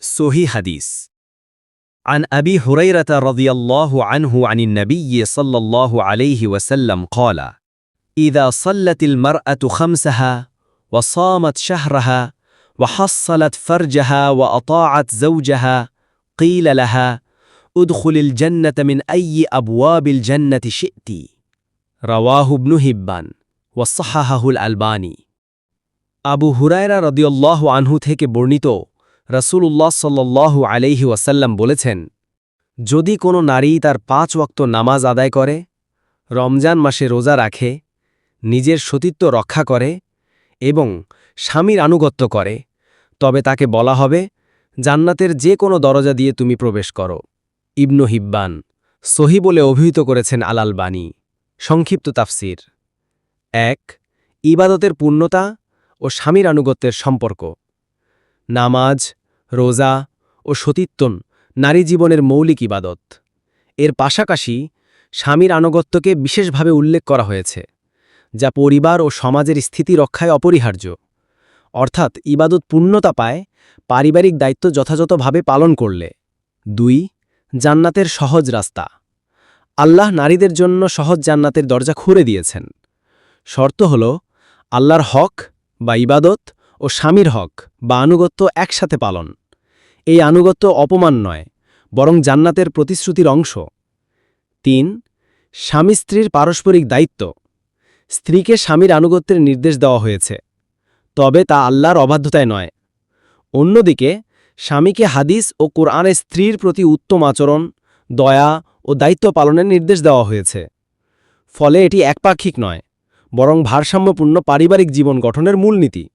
صحيح حديث عن أبي هريرة رضي الله عنه عن النبي صلى الله عليه وسلم قال إذا صلت المرأة خمسها وصامت شهرها وحصلت فرجها وأطاعت زوجها قيل لها ادخل الجنة من أي أبواب الجنة شئت رواه ابن هبان وصححه الألباني আবু হুরায়রা রদিউল্লাহ আনহু থেকে বর্ণিত রসুল্লাহ সাল্লাল্লাহু আলাইহি ওয়াসাল্লাম বলেছেন, যদি কোনো নারী তার পাঁচ ওয়াক্ত নামাজ আদায় করে, রমজান মাসে রোজা রাখে, নিজের সতীত্ব রক্ষা করে এবং স্বামীর আনুগত্য করে, তবে তাকে বলা হবে, জান্নাতের যে কোনো দরজা দিয়ে তুমি প্রবেশ করো। ইবনু হিব্বান সহি বলে অভিহিত করেছেন আলাল বাণী সংক্ষিপ্ত তাফসির। এক, ইবাদতের পূর্ণতা ও স্বামীর আনুগত্যের সম্পর্ক। নামাজ রোজা ও সতীত্বন নারী জীবনের মৌলিক ইবাদত। এর পাশাপাশি স্বামীর আনুগত্যকে বিশেষভাবে উল্লেখ করা হয়েছে, যা পরিবার ও সমাজের স্থিতি রক্ষায় অপরিহার্য। অর্থাৎ ইবাদত পূর্ণতা পায় পারিবারিক দায়িত্ব যথাযথভাবে পালন করলে। দুই, জান্নাতের সহজ রাস্তা। আল্লাহ নারীদের জন্য সহজ জান্নাতের দরজা খুঁড়ে দিয়েছেন। শর্ত হল, আল্লাহর হক বা ইবাদত ও স্বামীর হক বা আনুগত্য একসাথে পালন। এই আনুগত্য অপমান নয়, বরং জান্নাতের প্রতিশ্রুতির অংশ। তিন, স্বামী স্ত্রীর পারস্পরিক দায়িত্ব। স্ত্রীকে স্বামীর আনুগত্যের নির্দেশ দেওয়া হয়েছে, তবে তা আল্লাহর অবাধ্যতায় নয়। অন্যদিকে, স্বামীকে হাদিস ও কোরআনে স্ত্রীর প্রতি উত্তম আচরণ, দয়া ও দায়িত্ব পালনের নির্দেশ দেওয়া হয়েছে। ফলে এটি একপাক্ষিক নয়, বরং ভারসাম্যপূর্ণ পারিবারিক জীবন গঠনের মূলনীতি।